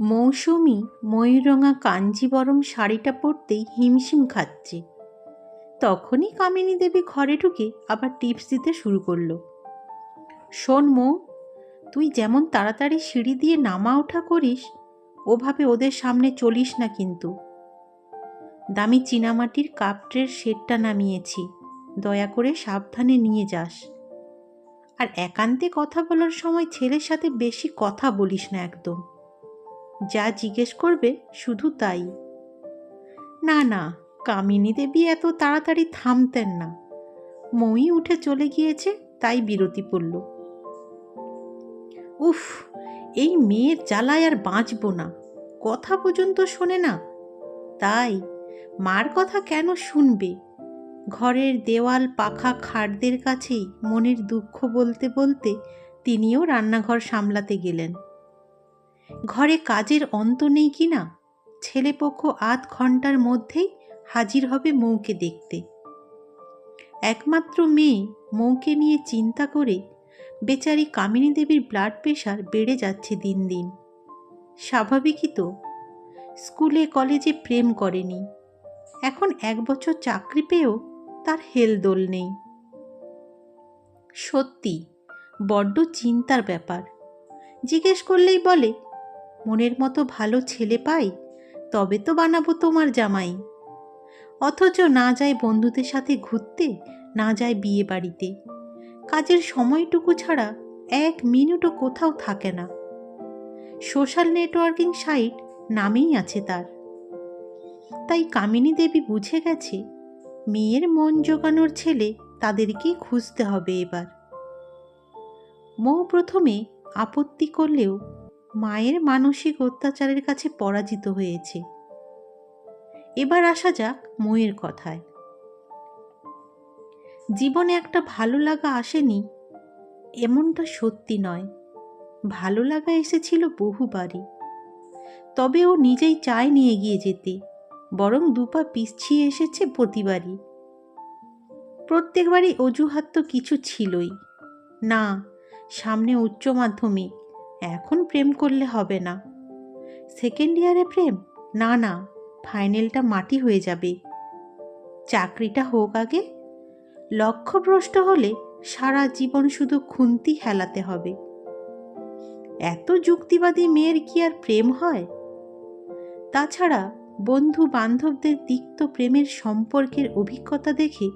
মৌসুমি ময়ূররঙা কাঞ্জিবরম শাড়িটা পরতেই হিমশিম খাচ্ছে। তখনই কামিনী দেবী ঘরে ঢুকে আবার টিপস দিতে শুরু করল। শোন মৌ, তুই যেমন তাড়াতাড়ি সিঁড়ি দিয়ে নামা ওঠা করিস, ওভাবে ওদের সামনে চলিস না কিন্তু। দামি চীনামাটির কাপ ট্রের সেটটা নামিয়েছি, দয়া করে সাবধানে নিয়ে যাস। আর একান্তে কথা বলার সময় ছেলের সাথে বেশি কথা বলিস না একদম। যা জিজ্ঞেস করবে শুধু তাই। না না, কামিনী দেবী এত তাড়াতাড়ি থামতেন না। মই উঠে চলে গিয়েছে, তাই বিরতি পড়ল। উফ, এই মেয়ের জ্বালায় আর বাঁচব না। কথা পর্যন্ত শোনে না। তাই মার কথা কেন শুনবে? ঘরের দেওয়াল পাখা খাটদের কাছেই মনের দুঃখ বলতে বলতে তিনিও রান্নাঘর সামলাতে গেলেন। ঘরে কাজের অন্ত নেই কি না? ছেলেপক্ষ আধ ঘণ্টার মধ্যেই হাজির হবে মৌকে দেখতে। একমাত্র মেয়ে মৌকে নিয়ে চিন্তা করে বেচারি কামিনী দেবীর ব্লাড প্রেশার বেড়ে যাচ্ছে দিন দিন। স্বাভাবিকই তো, স্কুলে কলেজে প্রেম করেনি। এখন এক বছর চাকরি পেয়েও তার হেলদোল নেই। সত্যি, বড্ড চিন্তার ব্যাপার। জিজ্ঞেস করলেই বলে মনের মতো ভালো ছেলে পাই, তবে তো বানাবো তোমার জামাই। অথচ না যায় বন্ধুদের সাথে ঘুরতে, না যায় বিয়ে বাড়িতে। কাজের সময়টুকু ছাড়া এক মিনিটও কোথাও থাকে না। সোশ্যাল নেটওয়ার্কিং সাইট নামেই আছে তার। তাই কামিনী দেবী বুঝে গেছে, মেয়ের মন জোগানোর ছেলে তাদেরকেই খুঁজতে হবে এবার। মৌ প্রথমে আপত্তি করলেও মায়ের মানসিক অত্যাচারের কাছে পরাজিত হয়েছে। এবার আসা যাক ময়ের কথায়। জীবনে একটা ভালো লাগা আসেনি, এমনটা সত্যি নয়। ভালো লাগা এসেছিল বহুবারই। তবে ও নিজেই চায় নিয়ে গিয়ে যেতে, বরং দুপা পিছিয়ে এসেছে প্রতিবারই। প্রত্যেকবারই অজুহাত তো কিছু ছিলই। না, সামনে উচ্চ মাধ্যমিক এখন প্রেম করলে হবে না। সেকেন্ড ইয়ারে প্রেম? না না ফাইনালটা মাটি হয়ে যাবে। চাকরিটা হোক আগে। লক্ষ্যভ্রষ্ট হলে সারা জীবন শুধু খুন্তি হেলাতে হবে। এত যুক্তিবাদী মেয়ের কি আর প্রেম হয়? তাছাড়া বন্ধু বান্ধবদের তিক্ত প্রেমের সম্পর্কের অভিজ্ঞতা দেখে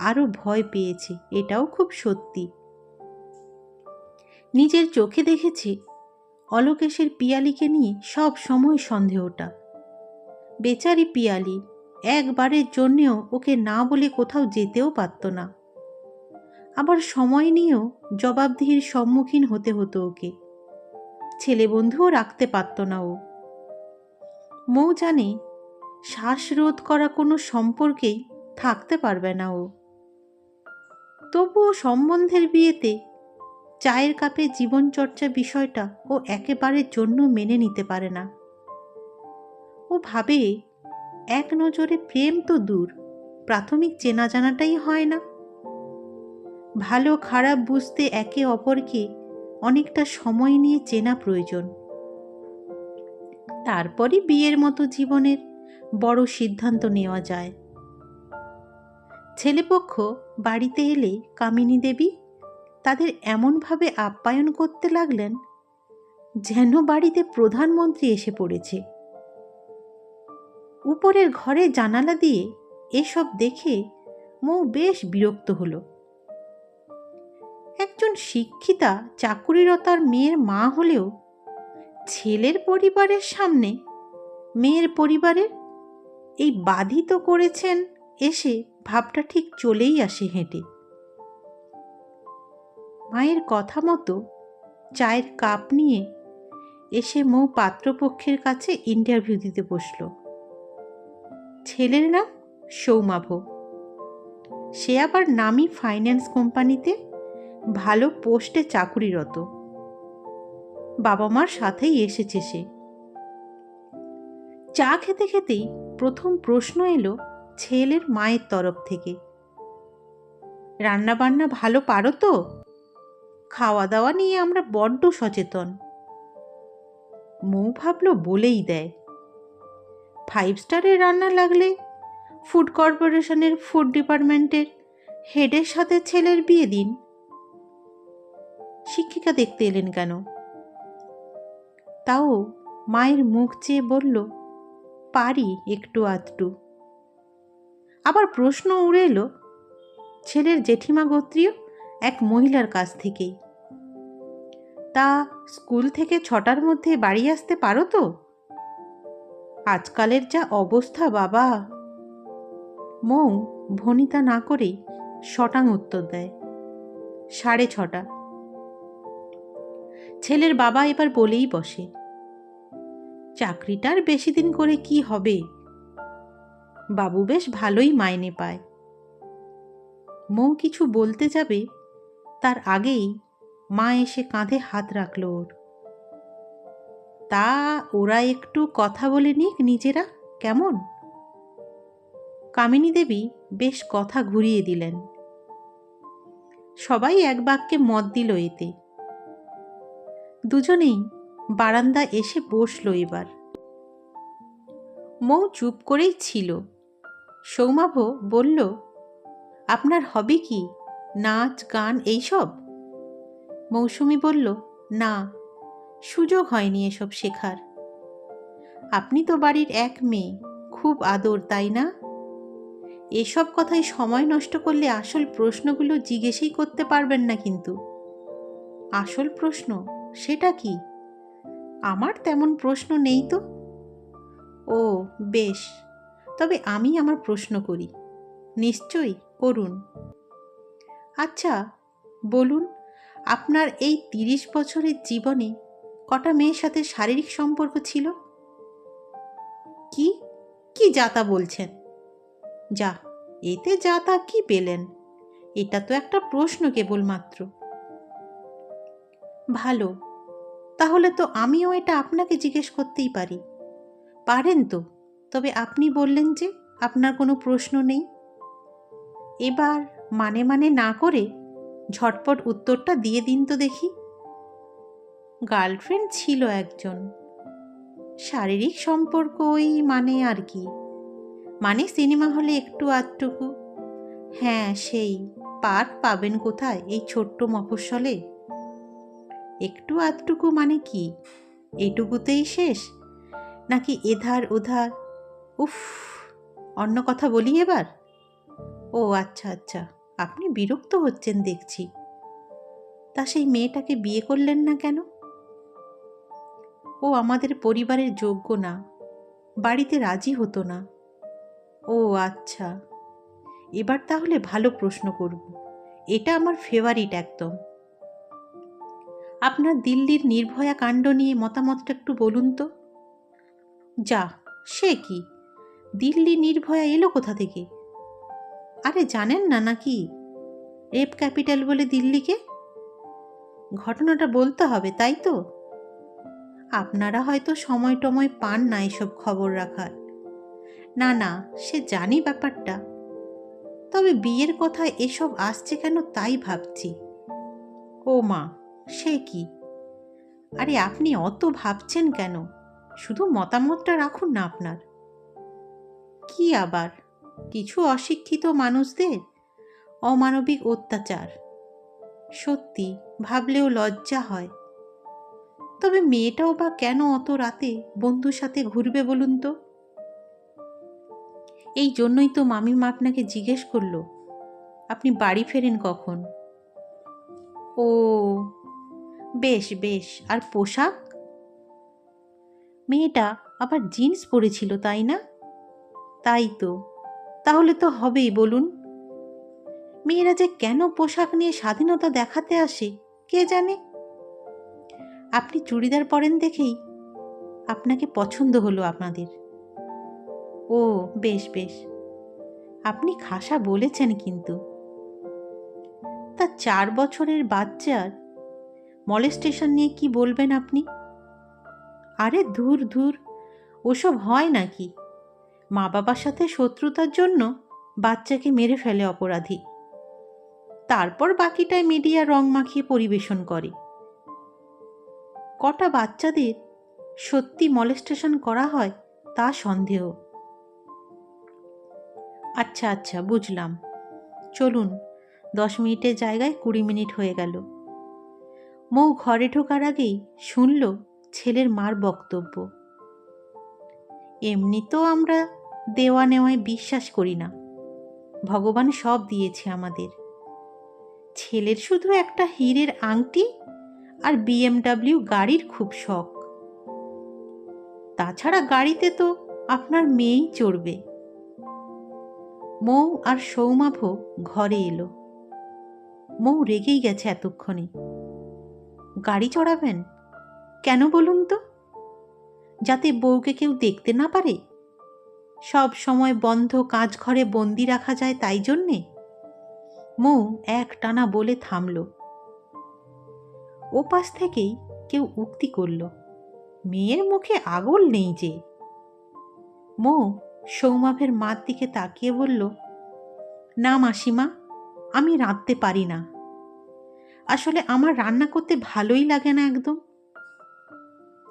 আরও ভয় পেয়েছে, এটাও খুব সত্যি। নিজের চোখে দেখেছি অলোকেশের পিয়ালিকে নিয়ে সব সময় সন্দেহটা। বেচারি পিয়ালি একবারের জন্যেও ওকে না বলে কোথাও যেতেও পারত না। আবার সময় নিয়েও জবাবদিহির সম্মুখীন হতে হতো ওকে। ছেলে বন্ধুও রাখতে পারত না ও। মৌ জানে শ্বাসরোধ করা কোনো সম্পর্কেই থাকতে পারবে না ও। তবুও সম্বন্ধের বিয়েতে চায়ের কাপে জীবনচর্চা বিষয়টা ও একেবারের জন্য মেনে নিতে পারে না। ও ভাবে, এক নজরে প্রেম তো দূর, প্রাথমিক চেনা জানাটাই হয় না। ভালো খারাপ বুঝতে একে অপরকে অনেকটা সময় নিয়ে চেনা প্রয়োজন। তারপরই বিয়ের মতো জীবনের বড় সিদ্ধান্ত নেওয়া যায়। ছেলেপক্ষ বাড়িতে এলে কামিনী দেবী তাদের এমনভাবে আপ্যায়ন করতে লাগলেন যেন বাড়িতে প্রধানমন্ত্রী এসে পড়েছে। উপরের ঘরে জানালা দিয়ে এসব দেখে মৌ বেশ বিরক্ত হলো। একজন শিক্ষিতা চাকুরিরতার মেয়ের মা হলেও ছেলের পরিবারের সামনে মেয়ের পরিবারের এই বাধিত করেছেন এসে ভাবটা ঠিক চলেই আসে হেঁটে। মায়ের কথা মতো চায়ের কাপ নিয়ে এসে মৌ পাত্রপক্ষের কাছে ইন্টারভিউ দিতে বসল। ছেলের নাম সৌমাভ সে আবার নামি ফাইন্যান্স কোম্পানিতে ভালো পোস্টে চাকুরিরত। বাবা মার সাথেই এসেছে সে। চা খেতে খেতেই প্রথম প্রশ্ন এলো ছেলের মায়ের তরফ থেকে। রান্না বান্না ভালো পারো তো? খাওয়া দাওয়া নিয়ে আমরা বড্ড সচেতন। মৌ ভাবল বলেই দেয় ফাইভ স্টারের রান্না লাগলে ফুড কর্পোরেশনের ফুড ডিপার্টমেন্টের হেডের সাথে ছেলের বিয়ে দিন। শিক্ষিকা দেখতে এলেন কেন? তাও মায়ের মুখ চেয়ে বলল, পারি একটু আধটু। আবার প্রশ্ন উড়ে এলো, ছেলের জেঠিমা গোত্রীয় এক মহিলার কাছ থেকেই। তা স্কুল থেকে ছটার মধ্যে বাড়ি আসতে পারো তো? আজকালের যা অবস্থা বাবা। মৌ ভনিতা না করে শটাং উত্তর দেয়। সাড়ে ছটা। ছেলের বাবা এবার বলেই বসে। চাকরিটার বেশি দিন করে কি হবে? বাবু বেশ ভালোই মাইনে পায়। মৌ কিছু বলতে যাবে তার আগেই মা এসে কাঁধে হাত রাখল ওর। তা ওরা একটু কথা বলে নিক নিজেরা, কেমন? কামিনী দেবী বেশ কথা ঘুরিয়ে দিলেন। সবাই এক বাক্যে মত দিল এতে। দুজনেই বারান্দা এসে বসল এবার। মৌ চুপ করেই ছিল। সৌমাভ বলল, আপনার হবে কি? নাচ, গান, এইসব? মৌসুমি বলল, না, সুযোগ হয়নি এসব শেখার। আপনি তো বাড়ির এক মেয়ে, খুব আদর, তাই না? এসব কথায় সময় নষ্ট করলে আসল প্রশ্নগুলো জিজ্ঞেসই করতে পারবেন না কিন্তু। আসল প্রশ্ন, সেটা কি? আমার তেমন প্রশ্ন নেই তো? ও, বেশ। তবে আমি আমার প্রশ্ন করি। নিশ্চয়ই, করুন। আচ্ছা বলুন, আপনার এই তিরিশ বছরের জীবনে কটা মেয়ের সাথে শারীরিক সম্পর্ক ছিল? কি? কি যাতা বলছেন? যা, এতে যাতা কি পেলেন? এটা তো একটা প্রশ্ন কেবলমাত্র। ভালো, তাহলে তো আমিও এটা আপনাকে জিজ্ঞেস করতেই পারি। পারেন তো, তবে আপনি বললেন যে আপনার কোনো প্রশ্ন নেই। এবার মানে মানে না করে ঝটপট উত্তরটা দিয়ে দিন তো দেখি। গার্লফ্রেন্ড ছিল একজন। শারীরিক সম্পর্ক ওই মানে আর কি। মানে সিনেমা হলে একটু আধটুকু। হ্যাঁ সেই পার্ক পাবেন কোথায় এই ছোট্ট মফস্বলে? একটু আধটুকু মানে কি? এটুকুতেই শেষ? নাকি এধার ওধার? উফ, অন্য কথা বলি এবার? ও আচ্ছা আচ্ছা। আপনি বিরক্ত হচ্ছেন দেখছি। তা সেই মেয়েটাকে বিয়ে করলেন না কেন? ও আমাদের পরিবারের যোগ্য না, বাড়িতে রাজি হতো না। ও আচ্ছা এবার তাহলে ভালো প্রশ্ন করব, এটা আমার ফেভারিট একদম। আপনার দিল্লির নির্ভয়া কাণ্ড নিয়ে মতামতটা একটু বলুন তো। যা, সে কি? দিল্লি নির্ভয়া এলো কোথা থেকে? আরে জানেন না নাকি? রেপ ক্যাপিটাল বলে দিল্লিকে? ঘটনাটা বলতে হবে, তাই তো? আপনারা হয়তো সময় টময় পান না এসব খবর রাখার। না না, সে জানি ব্যাপারটা। তবে বিয়ের কথা এসব আসছে কেন তাই ভাবছি। ও মা, সে কি? আরে আপনি অত ভাবছেন কেন? শুধু মতামতটা রাখুন না আপনার। কি আবার? কিছু অশিক্ষিত মানুষদের? অমানবিক অত্যাচার। সত্যি, ভাবলেও লজ্জা হয়। তবে মেয়েটাও বা কেন অত রাতে বন্ধুর সাথে ঘুরবে বলুন তো? এই জন্যই তো মামিমা আপনাকে জিজ্ঞেস করল। আপনি বাড়ি ফেরেন কখন? ও, বেশ বেশ, আর পোশাক? মেয়েটা আবার জিন্স পরেছিল, তাই না? তাই তো। তাহলে তো হবেই, বলুন। মেয়েরা যে কেন পোশাক নিয়ে স্বাধীনতা দেখাতে আসে, কে জানে? আপনি চুড়িদার পরেন দেখেই। আপনাকে পছন্দ হলো আপনাদের। ও, বেশ বেশ। আপনি খাসা বলেছেন কিন্তু। তা চার বছরের বাচ্চার মলেস্টেশন নিয়ে কি বলবেন আপনি? আরে ধুর ধুর, ওসব হয় নাকি? মা বাবার সাথে শত্রুতার জন্য বাচ্চাকে মেরে ফেলে অপরাধী। তারপর বাকিটায় মিডিয়া রং মাখিয়ে পরিবেশন করে। কটা বাচ্চাদের সত্যি মলেস্টেশন করা হয় তা সন্দেহ। আচ্ছা আচ্ছা বুঝলাম। চলুন, দশ মিনিটের জায়গায় কুড়ি মিনিট হয়ে গেল। মৌ ঘরে ঢোকার আগেই শুনল ছেলের মার বক্তব্য। এমনি তো আমরা দেওয়া নেওয়ায় বিশ্বাস করি না। ভগবান সব দিয়েছে আমাদের। ছেলের শুধু একটা হীরের আংটি আর বিএমডাব্লিউ গাড়ির খুব শখ। তাছাড়া গাড়িতে তো আপনার মেয়েই চড়বে। মৌ আর সৌমাভ ঘরে এলো। মৌ রেগেই গেছে এতক্ষণে। গাড়ি চড়াবেন? কেন বলুন তো? যাতে বউকে কেউ দেখতে না পারে? সব সময় বন্ধ কাজ ঘরে বন্দি রাখা যায় তাই জন্যে? মৌ এক টানা বলে থামল। ওপাশ থেকেই কেউ উক্তি করল, মেয়ের মুখে আগল নেই যে? মৌ সৌমাভের মার দিকে তাকিয়ে বলল, না মাসিমা, আমি রাঁধতে পারি না। আসলে আমার রান্না করতে ভালোই লাগে না একদম।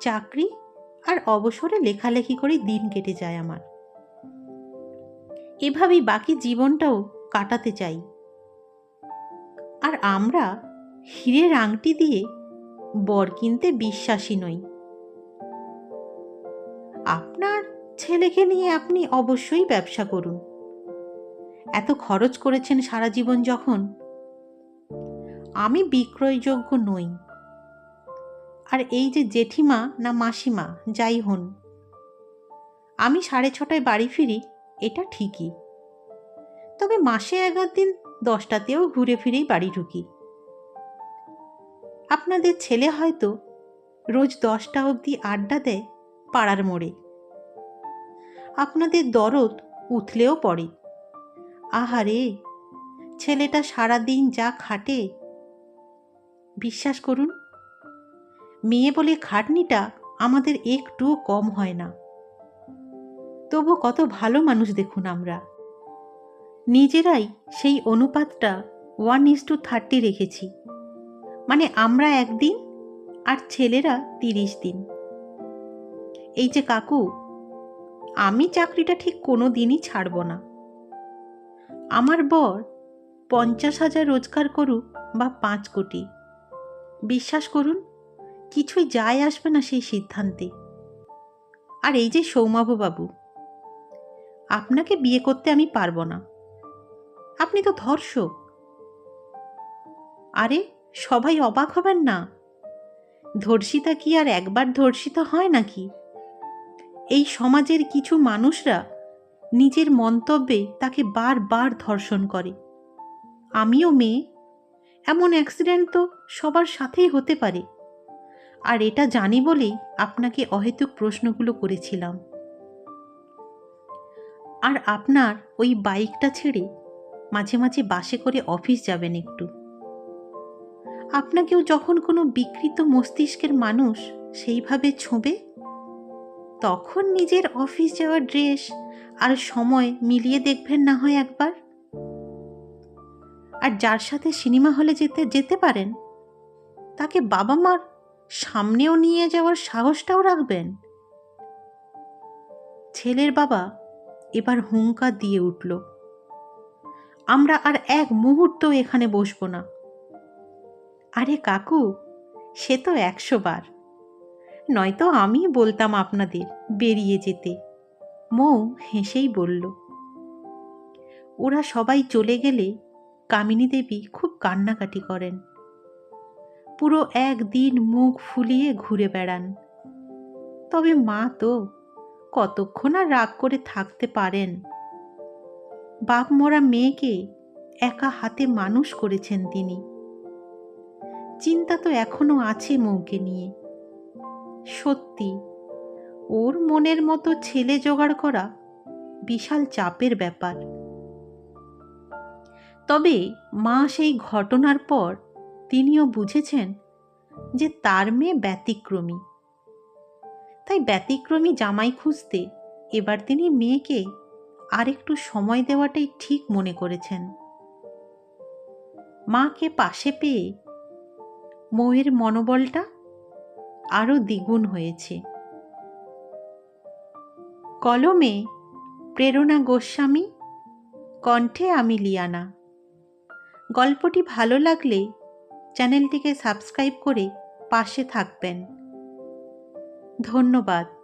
চাকরি আর অবসরে লেখালেখি করে দিন কেটে যায় আমার। এভাবেই বাকি জীবনটাও কাটাতে চাই। আর আমরা হীরের আংটি দিয়ে বর কিনতে বিশ্বাসী নই। আপনার ছেলেকে নিয়ে আপনি অবশ্যই ব্যবসা করুন। এত খরচ করেছেন সারা জীবন যখন আমি বিক্রয়যোগ্য নই। আর এই যে জেঠিমা না মাসিমা, যাই হন। আমি সাড়ে ছটায় বাড়ি ফিরি এটা ঠিকই। তবে মাসে এগার দিন দশটাতেও ঘুরে ফিরেই বাড়ি ঢুকি। আপনাদের ছেলে হয়তো রোজ দশটা অবধি আড্ডা দেয় পাড়ার মোড়ে। আপনাদের দরদ উথলেও পড়ে। আহারে, ছেলেটা সারাদিন যা খাটে। বিশ্বাস করুন, মেয়ে বলে খাটনিটা আমাদের একটুও কম হয় না। তবু কত ভালো মানুষ দেখুন আমরা। নিজেরাই সেই অনুপাতটা ওয়ান ইস টু থার্টি রেখেছি। মানে আমরা একদিন আর ছেলেরা তিরিশ দিন। এই যে কাকু, আমি চাকরিটা ঠিক কোনো দিনই ছাড়ব না। আমার বর পঞ্চাশ হাজার রোজগার করুক বা পাঁচ কোটি। বিশ্বাস করুন, কিছুই যায় আসবে না সেই সিদ্ধান্তে। আর এই যে সৌমাভবাবু আপনাকে বিয়ে করতে আমি পারব না। আপনি তো ধর্ষক। আরে, সবাই অবাক হবেন না? ধর্ষিতা কি আর একবার ধর্ষিতা হয় নাকি? এই সমাজের কিছু মানুষরা নিজের মন্তব্যে তাকে বারবার ধর্ষণ করে। আমিও মেয়ে, এমন অ্যাক্সিডেন্ট তো সবার সাথেই হতে পারে। আর এটা জানি বলেই আপনাকে অহেতুক প্রশ্নগুলো করেছিলাম। আর আপনার ওই বাইকটা ছেড়ে মাঝে মাঝে বাসে করে অফিস যাবেন একটু। আপনাকেও যখন কোনো বিকৃত মস্তিষ্কের মানুষ সেইভাবে ছোঁবে, তখন নিজের অফিস যাওয়ার ড্রেস আর সময় মিলিয়ে দেখবেন না হয় একবার। আর যার সাথে সিনেমা হলে যেতে যেতে পারেন, তাকে বাবা মার সামনেও নিয়ে যাওয়ার সাহসটাও রাখবেন। ছেলের বাবা এবার হুঙ্কার দিয়ে উঠল, আমরা আর এক মুহূর্ত এখানে বসবো না। আরে কাকু, সে তো একশো বার। নয়তো আমি বলতাম আপনাদের বেরিয়ে যেতে। মৌ হেসেই বলল, ওরা সবাই চলে গেলে কামিনী দেবী খুব কান্নাকাটি করেন। পুরো একদিন মুখ ফুলিয়ে ঘুরে বেড়ান। তবে মা তো কতক্ষণ আর রাগ করে থাকতে পারেন? বাপ মরা মেয়েকে একা হাতে মানুষ করেছেন তিনি। চিন্তা তো এখনও আছে মৌকে নিয়ে। সত্যি, ওর মনের মতো ছেলে জোগাড় করা বিশাল চাপের ব্যাপার। তবে মা সেই ঘটনার পর তিনিও বুঝেছেন যে তার মেয়ে ব্যতিক্রমী। তাই ব্যতিক্রমী জামাই খুঁজতে এবার তিনি মেয়েকে আরেকটু সময় দেওয়াটাই ঠিক মনে করেছেন। মাকে পাশে পেয়ে মৌয়ের মনোবলটা আরও দ্বিগুণ হয়েছে। কলমে প্রেরণা গোস্বামী, কণ্ঠে আমি লিয়ানা। গল্পটি ভালো লাগলে চ্যানেলটিকে সাবস্ক্রাইব করে পাশে থাকবেন। ধন্যবাদ।